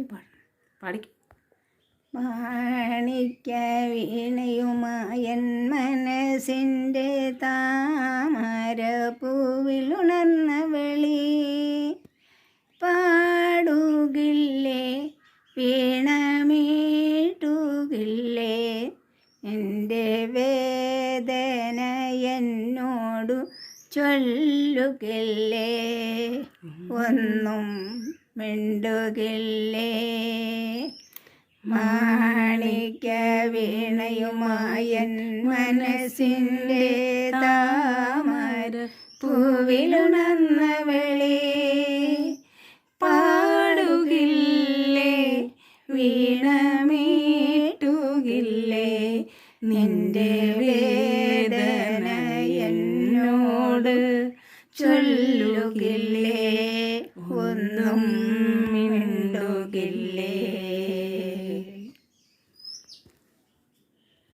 നീ പാടണം മാണിക്യ വീണയുമായൻ മനസ്സിന്റെ താമര പൂവിലുണർന്ന വെളി. പാടുകില്ലേ വീണമീട്ടുകില്ലേ എന്റെ വേദന എന്നോടു ചൊല്ലുകില്ലേ. ഒന്നും മിണ്ടുകില്ലേ? മാണിക്ക വീണയുമായൻ മനസ്സിന്റെ താമര പൂവിലുണർന്ന വെളി പാടുകില്ലേ? വീണമീട്ടുകില്ലേ? നിന്റെ വേദന എന്നോട് ചൊല്ലുകില്ലേ? ഒന്നും മിണ്ടുകില്ലേ?